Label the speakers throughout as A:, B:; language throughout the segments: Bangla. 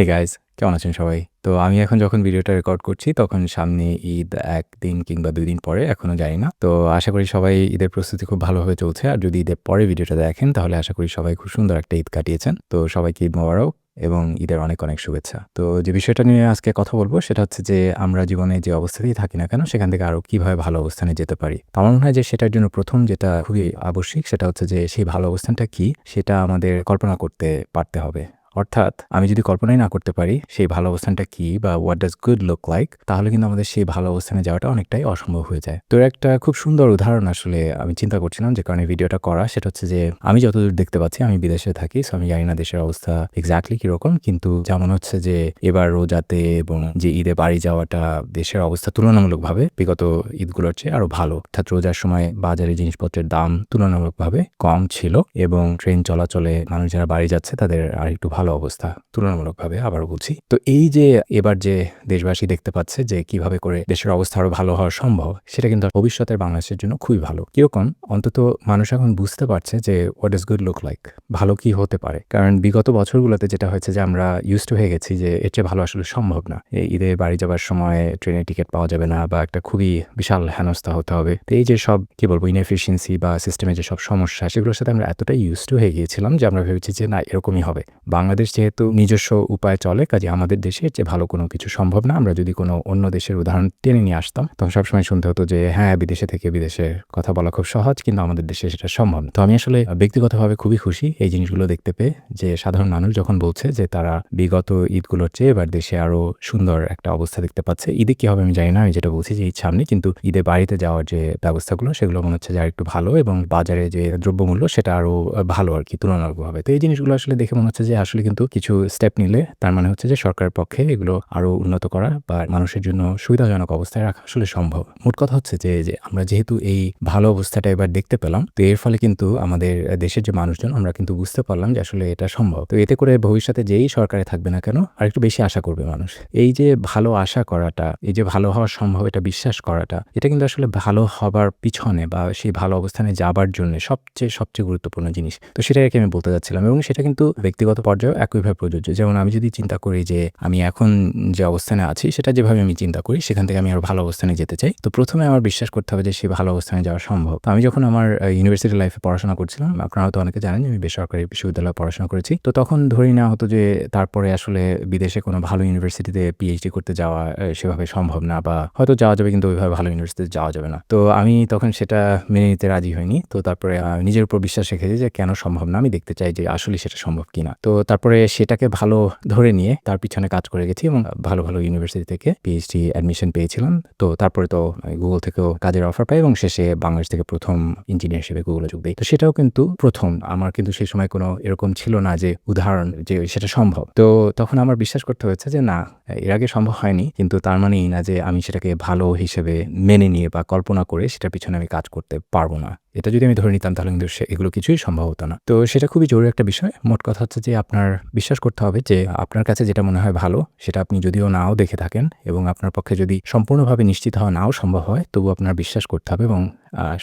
A: হে গাইজ কেমন আছেন সবাই? তো আমি এখন যখন ভিডিওটা রেকর্ড করছি, তখন সামনে ঈদ একদিন কিংবা দুই দিন পরে, এখনও জানি না। তো আশা করি সবাই ঈদের প্রস্তুতি খুব ভালোভাবে চলছে। আর যদি ঈদের পরে ভিডিওটা দেখেন, তাহলে আশা করি সবাই খুব সুন্দর একটা ঈদ কাটিয়েছেন। তো সবাইকে ঈদ মোবারক এবং ঈদের অনেক অনেক শুভেচ্ছা। তো যে বিষয়টা নিয়ে আজকে কথা বলব, সেটা হচ্ছে যে আমরা জীবনে যে অবস্থাতেই থাকি না কেন, সেখান থেকে আরও কীভাবে ভালো অবস্থানে যেতে পারি। আমার মনে হয় যে সেটার জন্য প্রথম যেটা খুবই আবশ্যিক, সেটা হচ্ছে যে সেই ভালো অবস্থানটা কি, সেটা আমাদের কল্পনা করতে পারতে হবে। অর্থাৎ আমি যদি কল্পনাই না করতে পারি সেই ভালো অবস্থানটা কি বা what does good look like তাহলে কিন্তু আমাদের সেই ভালো অবস্থানে যাওয়াটা অনেকটাই অসম্ভব হয়ে যায়। তো একটা খুব সুন্দর উদাহরণ আসলে আমি চিন্তা করছিলাম যে কারণে ভিডিওটা করা, সেটা হচ্ছে যে আমি যতদূর দেখতে পাচ্ছি, আমি বিদেশে থাকি সো আমি জানি না দেশের অবস্থা এক্স্যাক্টলি কীরকম, কিন্তু যেমন হচ্ছে যে এবার রোজাতে এবং যে ঈদে বাড়ি যাওয়াটা দেশের অবস্থা তুলনামূলকভাবে বিগত ঈদগুলোর চেয়ে আরও ভালো। অর্থাৎ রোজার সময় বাজারে জিনিসপত্রের দাম তুলনামূলকভাবে কম ছিল এবং ট্রেন চলাচলে মানুষ যারা বাড়ি যাচ্ছে তাদের আর একটু ভালো অবস্থা তুলনামূলকভাবে আবার বলছি তো এই যে এবার যে দেশবাসী দেখতে পাচ্ছে যে কীভাবে করে দেশের অবস্থা আরও ভালো হওয়া সম্ভব, সেটা কিন্তু ভবিষ্যতের বাংলাদেশের জন্য খুবই ভালো। কীরকম? অন্তত মানুষ এখন বুঝতে পারছে যে what is good look like ভালো কি হতে পারে? কারণ বিগত বছরগুলোতে যেটা হয়েছে যে আমরা ইউজ হয়ে গেছি যে এর চেয়ে ভালো আসলে সম্ভব না। এই ঈদে বাড়ি যাবার সময় ট্রেনের টিকিট পাওয়া যাবে না বা একটা খুবই বিশাল হেনস্থা হতে হবে। তো এই যে সব, কি বলব ইনএফিসিয়েন্সি বা সিস্টেমে যে সব সমস্যা, সেগুলোর সাথে আমরা এতটাই ইউজ হয়ে গিয়েছিলাম যে আমরা ভেবেছি যে না, এরকমই হবে। বাংলাদেশ যেহেতু নিজস্ব উপায় চলে, কাজে আমাদের দেশে যে ভালো কোনো কিছু সম্ভব না, আমরা যদি কোনো অন্য দেশের উদাহরণ টেনে নিয়ে আসতাম তখন সবসময় শুনতে হতো যে হ্যাঁ বিদেশে থেকে বিদেশে কথা বলা খুব সহজ, কিন্তু আমাদের দেশে সেটা সম্ভব। তো আমি আসলে ব্যক্তিগতভাবে খুবই খুশি এই জিনিসগুলো দেখতে পেয়ে যে, সাধারণ মানুষ যখন বলছে যে, তারা বিগত ঈদগুলোর চেয়ে এবার দেশে আরও সুন্দর একটা অবস্থা দেখতে পাচ্ছে, ঈদে কি হবে আমি জানি না, আমি যেটা বলছি যে, ঈদ সামনে, কিন্তু ঈদে বাড়িতে যাওয়ার যে ব্যবস্থাগুলো, সেগুলো মনে হচ্ছে যে একটু ভালো এবং বাজারে যে দ্রব্যমূল্য, সেটা আরও ভালো আর কি, তুলনামূলকভাবে। তো এই জিনিসগুলো আসলে দেখে মনে হচ্ছে যে, আসলে কিন্তু কিছু স্টেপ নিলে তার মানে হচ্ছে যে সরকারের পক্ষে এগুলো আরও উন্নত করা বা মানুষের জন্য সুবিধাজনক অবস্থায় রাখা আসলে সম্ভব। মোট কথা হচ্ছে যে যে আমরা যেহেতু এই ভালো অবস্থাটা এবার দেখতে পেলাম, তো এর ফলে কিন্তু আমাদের দেশের যে মানুষজন, আমরা কিন্তু বুঝতে পারলাম যে আসলে এটা সম্ভব। তো এতে করে ভবিষ্যতে যেই সরকারে থাকবে না কেন আর একটু বেশি আশা করবে মানুষ। এই যে ভালো আশা করাটা, এই যে ভালো হওয়া সম্ভব, এটা বিশ্বাস করাটা, এটা কিন্তু আসলে ভালো হবার পিছনে বা সেই ভালো অবস্থানে যাবার জন্য সবচেয়ে সবচেয়ে গুরুত্বপূর্ণ জিনিস। তো আর আমি বলতে যাচ্ছিলাম এবং সেটা কিন্তু ব্যক্তিগত পর্যায়েও একইভাবে প্রযোজ্য। যেমন আমি যদি চিন্তা করি যে আমি এখন যে অবস্থানে আছি, সেটা যেভাবে আমি চিন্তা করি, সেখান থেকে আমি আরও ভালো অবস্থানে যেতে চাই। তো প্রথমে আমার বিশ্বাস করতে হবে যে সেই ভালো অবস্থানে যাওয়া সম্ভব। তো আমি যখন আমার ইউনিভার্সিটি লাইফে পড়াশোনা করছিলাম, আপনারা হয়তো অনেকে জানেন আমি বেসরকারি বিশ্ববিদ্যালয়ে পড়াশোনা করেছি। তো তখন ধরেই নেওয়া হতো যে তারপরে আসলে বিদেশে কোনো ভালো ইউনিভার্সিটিতে পিএইচডি করতে যাওয়া সেভাবে সম্ভব না বা হয়তো যাওয়া যাবে কিন্তু ওইভাবে ভালো ইউনিভার্সিটিতে যাওয়া যাবে না। তো আমি তখন সেটা মেনে নিতে রাজি হইনি। তো তারপরে নিজের উপর বিশ্বাস রেখেছি যে কেন সম্ভব না, আমি দেখতে চাই যে আসলে সেটা সম্ভব কিনা। তো তারপরে সেটাকে ভালো ধরে নিয়ে তার পিছনে কাজ করে গেছি এবং ভালো ভালো ইউনিভার্সিটি থেকে পিএইচডি অ্যাডমিশন পেয়েছিলাম। তো তারপরে তো গুগল থেকেও কাজের অফার পাই এবং শেষে বাংলাদেশ থেকে প্রথম ইঞ্জিনিয়ার হিসেবে গুগলে যোগ দিই। তো সেটাও কিন্তু প্রথম। আমার কিন্তু সেই সময় কোনো এরকম ছিল না যে উদাহরণ যে সেটা সম্ভব। তো তখন আমার বিশ্বাস করতে হয়েছে যে না, এর আগে সম্ভব হয়নি। কিন্তু তার মানে এই না যে আমি সেটাকে ভালো হিসেবে মেনে নিয়ে বা কল্পনা করে সেটার পিছনে আমি কাজ করতে পারব না। এটা যদি আমি ধরে নিতাম, তাহলে কিন্তু এগুলো কিছুই সম্ভব হতো না। তো সেটা খুবই জরুরি একটা বিষয়। মোট কথা হচ্ছে যে আপনার বিশ্বাস করতে হবে যে আপনার কাছে যেটা মনে হয় ভালো, সেটা আপনি যদিও নাও দেখে থাকেন এবং আপনার পক্ষে যদি সম্পূর্ণভাবে নিশ্চিত হওয়া নাও সম্ভব হয় তবু আপনার বিশ্বাস করতে হবে এবং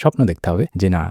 A: স্বপ্ন দেখতে হবে যে না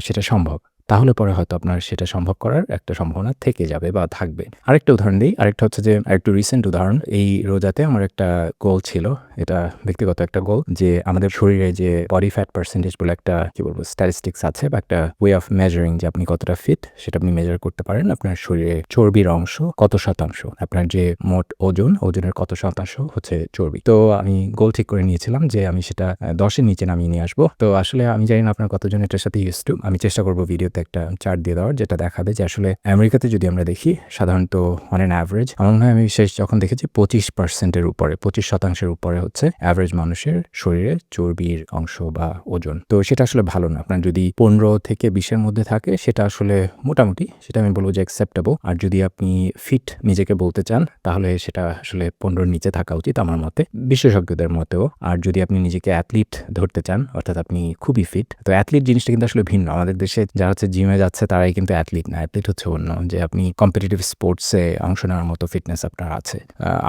A: সেটা সম্ভব। তাহলে পরে হয়তো আপনার সেটা সম্ভব করার একটা সম্ভাবনা থেকে যাবে বা থাকবে। আরেকটা উদাহরণ দিই, আরেকটা হচ্ছে যে একটু রিসেন্ট উদাহরণ। এই রোজাতে আমার একটা গোল ছিল, এটা ব্যক্তিগত একটা গোল যে আমাদের শরীরে যে বডি ফ্যাট পার্সেন্টেজ বলে একটা, কি বলব স্ট্যাটিস্টিক্স আছে বা একটা ওয়ে অফ মেজারিং যে আপনি কতটা ফিট সেটা আপনি মেজার করতে পারেন আপনার শরীরে চর্বির অংশ কত শতাংশ। আপনার যে মোট ওজন, ওজনের কত শতাংশ হচ্ছে চর্বি। তো আমি গোল ঠিক করে নিয়েছিলাম যে আমি সেটা দশের নিচে নামিয়ে নিয়ে আসব। তো আসলে আমি জানি না আপনার কতজন এটার সাথে ইউজ টু আমি চেষ্টা করব ভিডিওতে একটা চার্ট দিয়ে দেওয়ার, যেটা দেখাবে যে আসলে আমেরিকাতে যদি আমরা দেখি, সাধারণত অন অ্যান অ্যাভারেজ আমার মনে হয় আমি শেষ যখন দেখেছি পঁচিশ পার্সেন্টের উপরে, পঁচিশ শতাংশের উপরে হচ্ছে অ্যাভারেজ মানুষের শরীরে চর্বির অংশ বা ওজন। তো সেটা আসলে ভালো না। আপনার যদি পনেরো থেকে বিশের মধ্যে থাকে, সেটা আসলে মোটামুটি, সেটা আমি বলব যে অ্যাকসেপ্টেবল আর যদি আপনি ফিট নিজেকে বলতে চান, তাহলে সেটা আসলে পনেরোর নিচে থাকা উচিত আমার মতে। বিশেষজ্ঞদের মতেও, আর যদি আপনি নিজেকে অ্যাথলিট ধরতে চান, অর্থাৎ আপনি খুবই ফিট তো অ্যাথলিট জিনিসটা কিন্তু আসলে ভিন্ন। আমাদের দেশে যারা হচ্ছে জিমে যাচ্ছে, তারাই কিন্তু অ্যাথলিট না। অ্যাথলিট হচ্ছে অন্য, যে আপনি কম্পিটিটিভ স্পোর্টসে অংশ নেওয়ার মতো ফিটনেস আপনার আছে।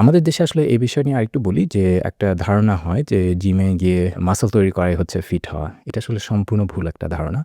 A: আমাদের দেশে আসলে এই বিষয় নিয়ে আরেকটু বলি, যে একটা ধারণা হয় যে জিমে গিয়ে মাসল তৈরি করাই হচ্ছে ফিট হওয়া। এটা আসলে সম্পূর্ণ ভুল একটা ধারণা।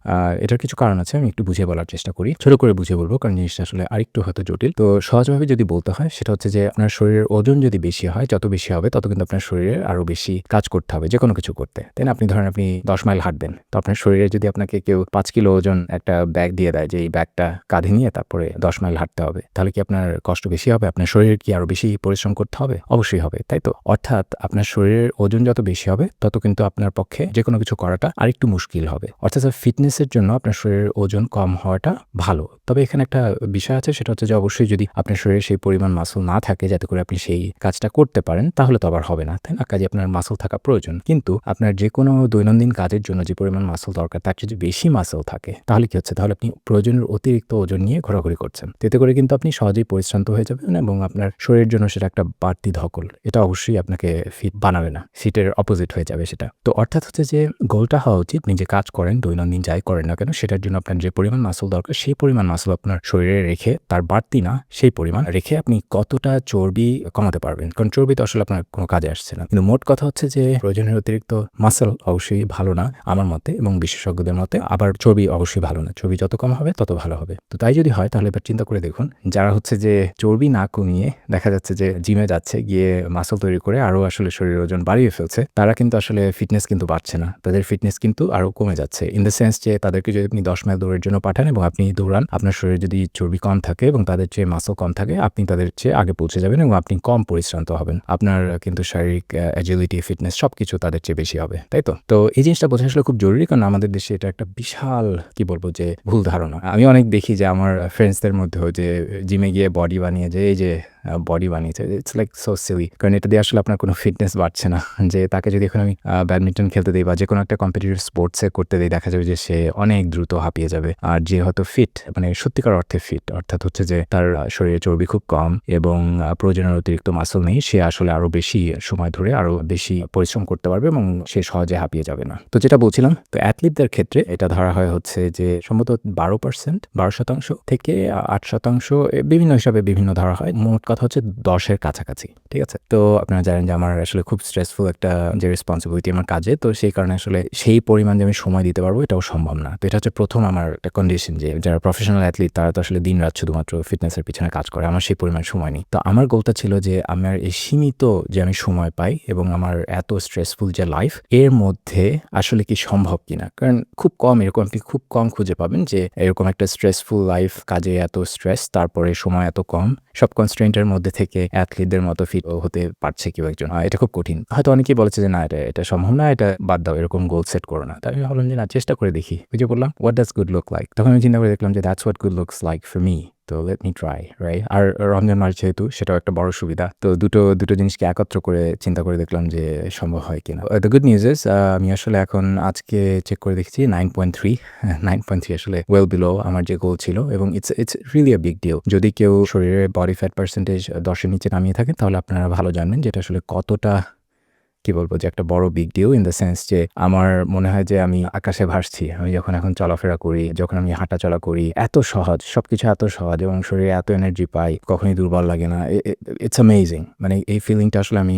A: এটার কিছু কারণ আছে, আমি একটু বুঝে বলার চেষ্টা করি। ছোট করে বুঝিয়ে বলব, কারণ জিনিসটা আসলে আরেকটু হয়তো জটিল। তো সহজভাবে যদি বলতে হয়, সেটা হচ্ছে যে আপনার শরীরের ওজন যদি বেশি হয়, যত বেশি হবে, তত কিন্তু আপনার শরীরে আরও বেশি কাজ করতে হবে যে কোনো কিছু করতে। তাই না? আপনি ধরেন আপনি দশ মাইল হাঁটবেন, তো আপনার শরীরে যদি আপনাকে কেউ পাঁচ কিলো ওজন একটা ব্যাগ দিয়ে দেয় যে, এই ব্যাগটা কাঁধে নিয়ে তারপরে দশ মাইল হাঁটতে হবে। তাহলে কি আপনার কষ্ট বেশি হবে? আপনার শরীরের কি আরও বেশি পরিশ্রম করতে হবে? অবশ্যই হবে, তাই তো? অর্থাৎ আপনার শরীরের ওজন যত বেশি হবে, তত কিন্তু আপনার পক্ষে যে কোনো কিছু করাটা আরেকটু মুশকিল হবে। অর্থাৎ ফিটনেসের জন্য আপনার শরীরের ওজন কম হওয়াটা ভালো। তবে এখানে একটা বিষয় আছে, সেটা হচ্ছে যে, অবশ্যই যদি আপনার শরীরে সেই পরিমাণ মাসল না থাকে, যাতে করে আপনি সেই কাজটা করতে পারেন, তাহলে তো আবার হবে না, তাই না? কাজে আপনার মাসল থাকা প্রয়োজন। কিন্তু আপনার যে কোনো দৈনন্দিন কাজের জন্য যে পরিমাণ মাসল দরকার, তার যদি বেশি মাসল থাকে, তাহলে কি হচ্ছে? তাহলে আপনি প্রয়োজনের অতিরিক্ত ওজন নিয়ে ঘোরাঘুরি করছেন। এতে করে কিন্তু আপনি সহজেই পরিশ্রান্ত হয়ে যাবেন এবং আপনার শরীরের জন্য সেটা একটা বাড়তি ধকল। এটা অবশ্যই আপনাকে ফিট বানাবে না ফিটের অপোজিট হয়ে যাবে সেটা। তো অর্থাৎ হচ্ছে যে গোলটা হওয়া উচিত আপনি যে কাজ করেন, দৈনন্দিন যাই করেন না কেন, সেটার জন্য আপনার যে পরিমাণ মাসল দরকার, সেই পরিমাণ মাসল আপনার শরীরে রেখে, তার বাড়তি না, সেই পরিমাণ রেখে আপনি কতটা চর্বি কমাতে পারবেন। কারণ চর্বি তো আসলে আপনার কোনো কাজে আসছে না। কিন্তু মোট কথা হচ্ছে যে, প্রয়োজনের অতিরিক্ত মাসল অবশ্যই ভালো না, আমার মতে এবং বিশেষজ্ঞদের মতে, আবার চর্বি অবশ্যই ভালো না। চর্বি যত কম হবে, তত ভালো হবে। তো তাই যদি হয়, তাহলে এবার চিন্তা করে দেখুন। যারা হচ্ছে যে চর্বি না কমিয়ে দেখা যাচ্ছে যে জিমে যাচ্ছে, গিয়ে মাসল তৈরি করে আরও আসলে শরীরের ওজন বাড়িয়ে ফেলছে, তারা কিন্তু আসলে ফিটনেস কিন্তু বাড়ছে না। তাদের ফিটনেস কিন্তু আরও কমে যাচ্ছে। ইন দ্য সেন্স যে তাদেরকে যদি আপনি দশ মাইল দৌড়ের জন্য পাঠান এবং আপনি দৌড়ান, আপনার শরীরে যদি চর্বি কম থাকে এবং তাদের চেয়ে মাসল কম থাকে, আপনি তাদের চেয়ে আগে পৌঁছে যাবেন এবং আপনি কম পরিশ্রান্ত হবেন। আপনার কিন্তু শারীরিক অ্যাজিলিটি ফিটনেস সব কিছু তাদের চেয়ে বেশি হবে। তাই তো? তো এই জিনিসটা বোঝা আসলে খুব জরুরি, কারণ আমাদের দেশে এটা একটা বিশাল, কি বলব, যে ভুল ধারণা। আমি অনেক দেখি যে আমার ফ্রেন্ডসদের মধ্যেও যে জিমে গিয়ে বডি বানিয়ে যে, এই যে বডি বানিয়েছে। ইটস লাইক সো সিলি কারণ এটা দিয়ে আসলে আপনার কোনো ফিটনেস বাড়ছে না। যে তাকে যদি এখন আমি ব্যাডমিন্টন খেলতে দিই বা যে কোনো একটা কম্পিটিটিভ স্পোর্টসে করতে দিই, দেখা যাবে যে সে অনেক দ্রুত হাঁপিয়ে যাবে। আর যে হয়তো ফিট মানে সত্যিকার অর্থে ফিট অর্থাৎ হচ্ছে যে তার শরীরে চর্বি খুব কম এবং প্রয়োজনের অতিরিক্ত মাসল নেই, সে আসলে আরও বেশি সময় ধরে আরও বেশি পরিশ্রম করতে পারবে এবং সে সহজে হাঁপিয়ে যাবে না। তো যেটা বলছিলাম, তো অ্যাথলিটদের ক্ষেত্রে এটা ধরা হয় হচ্ছে যে সম্ভবত বারো পার্সেন্ট বারো শতাংশ থেকে আট শতাংশ বিভিন্ন হিসাবে বিভিন্ন ধরা হয়। মোট কথা হচ্ছে দশের কাছাকাছি, ঠিক আছে? তো আপনারা জানেন যে আমার আসলে খুব স্ট্রেসফুল একটা যে রেসপন্সিবিলিটি আমার কাজে, তো সেই কারণে আসলে সেই পরিমাণ যে আমি সময় দিতে পারব এটাও সম্ভব না। তো এটা হচ্ছে প্রথম আমার একটা কন্ডিশন যে যারা প্রফেশনাল অ্যাথলিট তারা তো আসলে দিন রাত শুধুমাত্র ফিটনেসের পিছনে কাজ করে, আমার সেই পরিমাণ সময় নেই। তো আমার গোলটা ছিল যে আমার এই সীমিত যে আমি সময় পাই এবং আমার এত স্ট্রেসফুল যে লাইফ এর মধ্যে আসলে কি সম্ভব কিনা? কারণ খুব কম এরকম, আপনি খুব কম খুঁজে পাবেন যে এরকম একটা স্ট্রেসফুল লাইফ কাজে এত স্ট্রেস তারপরে সময় এত কম, সব কনস্ট্রেন্টের মধ্যে থেকে অ্যাথলিটদের মতো ফিট হতে পারছে কেউ একজন। আহ, এটা খুব কঠিন। হয়তো অনেকেই বলেছে যে না এটা এটা সম্ভব না এটা বাদ দাও এরকম গোল সেট করো না। তাই আমি ভাবলাম যে না চেষ্টা করে দেখি। ওই যে বললাম what does good look like তখন আমি চিন্তা করে দেখলাম যে that's what good looks like for me তো লেট মি ট্রাই রাইট আর রমজান মাস যেহেতু, সেটাও একটা বড় সুবিধা। তো দুটো দুটো জিনিসকে একত্র করে চিন্তা করে দেখলাম যে সম্ভব হয় কিনা। দ্য গুড নিউজ ইস আমি আসলে এখন আজকে চেক করে দেখেছি nine point three nine point three আসলে ওয়েল বিলো আমার যে গোল ছিল এবং it's it's really a big deal যদি কেউ শরীরে বডি ফ্যাট পার্সেন্টেজ দশের নিচে নামিয়ে থাকেন তাহলে আপনারা ভালো জানবেন যে এটা আসলে কতটা কি বলব যে একটা বড় big deal in the sense যে আমার মনে হয় যে আমি আকাশে ভাসছি, আমি যখন এখন চলাফেরা করি, যখন আমি হাঁটা চলা করি, এত সহজ, সবকিছু এত সহজ এবং শরীরে এত এনার্জি পাই, কখনোই দুর্বল লাগে না। ইটস অ্যামেজিং মানে এই ফিলিংটা আসলে আমি,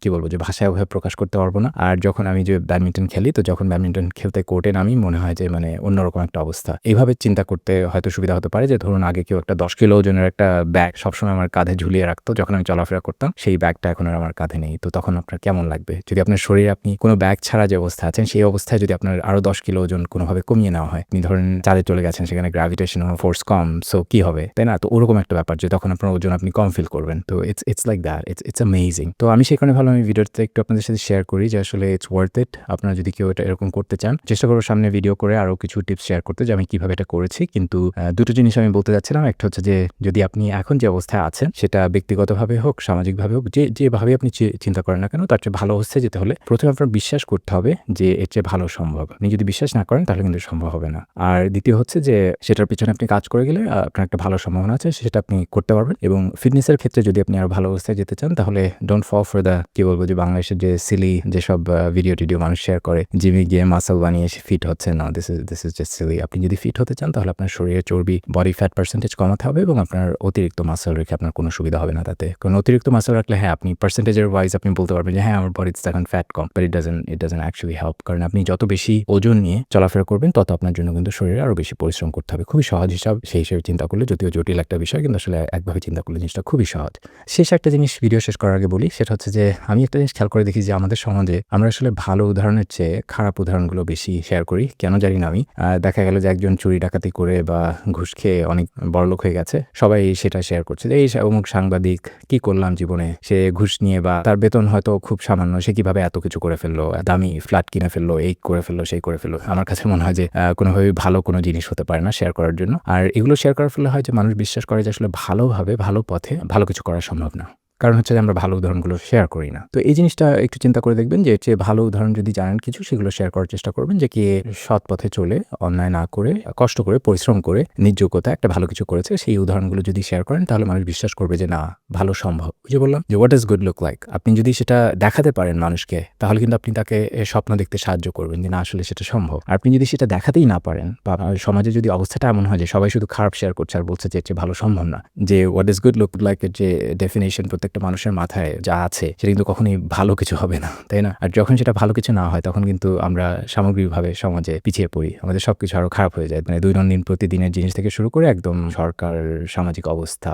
A: কি বলব যে ভাষায় ওভাবে প্রকাশ করতে পারব না। আর যখন আমি যে ব্যাডমিন্টন খেলি, তো যখন ব্যাডমিন্টন খেলতে কোর্টে নামি, মনে হয় যে মানে অন্যরকম একটা অবস্থা। এইভাবে চিন্তা করতে হয়তো সুবিধা হতে পারে যে ধরুন আগে কেউ একটা দশ কিলো ওজনের একটা ব্যাগ সবসময় আমার কাঁধে ঝুলিয়ে রাখতো, যখন আমি চলাফেরা করতাম, সেই ব্যাগটা এখন আর আমার কাঁধে নেই। তো তখন আপনার কেমন লাগবে। যদি আপনার শরীরে আপনি কোনো ব্যাগ ছাড়া যে অবস্থা আছেন, সেই অবস্থায় যদি আপনার আরও দশ কিলো ওজন কোনোভাবে কমিয়ে নেওয়া হয়, আপনি ধরেন চাঁদে চলে গেছেন, সেখানে গ্রাভিটেশন ফোর্স কম সো কি হবে? তাই না? তো ওরকম একটা ব্যাপার যে তখন আপনার ওজন আপনি কম ফিল করবেন। তো it's it's like that it's it's amazing তো আমি সেই কারণে ভালো আমি ভিডিওতে একটু আপনাদের সাথে শেয়ার করি যে আসলে ইটস ওয়ার্থ ইট আপনারা যদি কেউ এটা এরকম করতে চান, চেষ্টা করব সামনে ভিডিও করে আরও কিছু টিপস শেয়ার করতে যে আমি কীভাবে এটা করেছি। কিন্তু দুটো জিনিস আমি বলতে যাচ্ছিলাম। একটা হচ্ছে যে, যদি আপনি এখন যে অবস্থায় আছেন, সেটা ব্যক্তিগতভাবে হোক, সামাজিকভাবে হোক, যে, যেভাবে আপনি চিন্তা করেন না কেন, তার চেয়ে ভালো অবস্থায় যেতে হলে প্রথমে আপনার বিশ্বাস করতে হবে যে এর চেয়ে ভালো সম্ভব। আপনি যদি বিশ্বাস না করেন, তাহলে কিন্তু সম্ভব হবে না। আর দ্বিতীয় হচ্ছে যে, সেটার পিছনে আপনি কাজ করে গেলে আপনার একটা ভালো সম্ভাবনা আছে, সেটা আপনি করতে পারবেন। এবং ফিটনেসের ক্ষেত্রে যদি আপনি আরও ভালো অবস্থায় যেতে চান, তাহলে ডোন্ট ফল ফর দ্য কি বলব, যে বাংলাদেশের যে সিলি যেসব ভিডিও টিডিও মানুষ শেয়ার করে জিমে গিয়ে মাসল বানিয়ে ফিট হচ্ছে, না this is this is just silly আপনি যদি ফিট হতে চান, তাহলে আপনার শরীরে চর্বি বডি ফ্যাট পার্সেন্টেজ কমাতে হবে এবং আপনার অতিরিক্ত মাসল রেখে আপনার কোনো সুবিধা হবে না তাতে। কারণ অতিরিক্ত মাসল রাখলে হ্যাঁ আপনি পার্সেন্টেজের ওয়াইজ আপনি বলতে পারবেন যে হ্যাঁ আমার বডিতে এখন fat com but it doesn't it doesn't actually help কারণ আপনি যত বেশি ওজন নিয়ে চলাফেরা করবেন, তত আপনার জন্য কিন্তু শরীরে আরও বেশি পরিশ্রম করতে হবে। খুবই সহজ হিসাব, সেই হিসেবে চিন্তা করলে যদিও জটিল একটা বিষয়, কিন্তু আসলে একভাবে চিন্তা করলে জিনিসটা খুবই সহজ। শেষ একটা জিনিস ভিডিও শেষ করার আগে বলি, সেটা হচ্ছে যে আমি একটা জিনিস খেয়াল করে দেখি যে আমাদের সমাজে আমরা আসলে ভালো উদাহরণের চেয়ে খারাপ উদাহরণগুলো বেশি শেয়ার করি। কেন জানি না আমি। দেখা গেল যে একজন চুরি ডাকাতি করে বা ঘুষ খেয়ে অনেক বড়লোক হয়ে গেছে, সবাই সেটা শেয়ার করছে। যে এই অমুক সাংবাদিক কি করলাম জীবনে? সে ঘুষ নিয়ে বা তার বেতন হয়তো খুব সামান্য সে কীভাবে এত কিছু করে ফেলল, দামি ফ্ল্যাট কিনে ফেলল, এই করে ফেলল, সেই করে ফেলল। আমার কাছে মনে হয় যে কোনোভাবে ভালো কোনো জিনিস হতে পারে না শেয়ার করার জন্য। আর এগুলো শেয়ার করার ফলে হয় যে, মানুষ বিশ্বাস করে যে, আসলে ভালোভাবে, ভালো পথে ভালো কিছু করা সম্ভব না। কারণ হচ্ছে যে আমরা ভালো উদাহরণগুলো শেয়ার করি না। তো এই জিনিসটা একটু চিন্তা করে দেখবেন যে চেয়ে ভালো উদাহরণ যদি জানেন কিছু, সেগুলো শেয়ার করার চেষ্টা করবেন যে কে সৎ পথে চলে, অন্যায় না করে, কষ্ট করে, পরিশ্রম করে নিজ যোগ্যতা একটা ভালো কিছু করেছে, সেই উদাহরণগুলো যদি শেয়ার করেন, তাহলে মানুষ বিশ্বাস করবে যে, না, ভালো সম্ভব। ওই যে বললাম যে what is good look like আপনি যদি সেটা দেখাতে পারেন মানুষকে, তাহলে কিন্তু আপনি তাকে স্বপ্ন দেখতে সাহায্য করবেন যে, না, আসলে সেটা সম্ভব। আর আপনি যদি সেটা দেখাতেই না পারেন বা সমাজে যদি অবস্থাটা এমন হয় যে, সবাই শুধু খারাপ শেয়ার করছে আর বলছে যে ভালো সম্ভব না। যে what is good look like যে ডেফিনেশন প্রত্যেকটা মানুষের মাথায় যা আছে, সেটা কিন্তু কখনোই ভালো কিছু হবে না, তাই না? আর যখন সেটা ভালো কিছু না হয়, তখন কিন্তু আমরা সামগ্রিকভাবে সমাজে পিছিয়ে পড়ি। আমাদের সবকিছু আরও খারাপ হয়ে যায়। মানে দৈনন্দিন প্রতিদিনের জিনিস থেকে শুরু করে একদম সরকার, সামাজিক অবস্থা,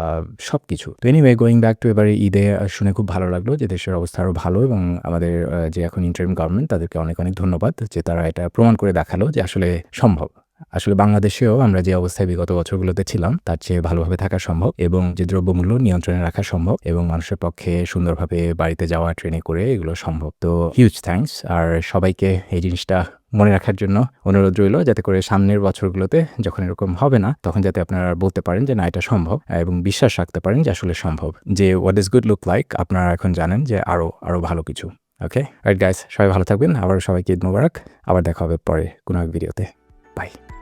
A: সবকিছু। তো এনিওয়ে গোয়িং ব্যাক টু এবারে ঈদে শুনে খুব ভালো লাগল যে দেশের অবস্থা আরও ভালো এবং আমাদের যে এখন ইন্টারিম গভর্নমেন্ট তাদেরকে অনেক অনেক ধন্যবাদ যে তারা এটা প্রমাণ করে দেখাল যে আসলে সম্ভব। আসলে বাংলাদেশেও আমরা যে অবস্থায় বিগত বছরগুলোতে ছিলাম, তার চেয়ে ভালোভাবে থাকা সম্ভব এবং যে দ্রব্যমূল্য নিয়ন্ত্রণে রাখা সম্ভব এবং মানুষের পক্ষে সুন্দরভাবে বাড়িতে যাওয়া, ট্রেনে করে এগুলো সম্ভব। তো হিউজ থ্যাঙ্কস আর সবাইকে এই জিনিসটা মনে রাখার জন্য অনুরোধ রইল যাতে করে সামনের বছরগুলোতে যখন এরকম হবে না, তখন যাতে আপনারা বলতে পারেন যে না, এটা সম্ভব এবং বিশ্বাস রাখতে পারেন যে আসলে সম্ভব। যে what is good look like আপনারা এখন জানেন যে আরও আরও ভালো কিছু। ওকে রাইট গাইস সবাই ভালো থাকবেন। আবার সবাইকে ঈদ মোবারক। আবার দেখা হবে পরে কোনো এক ভিডিওতে は。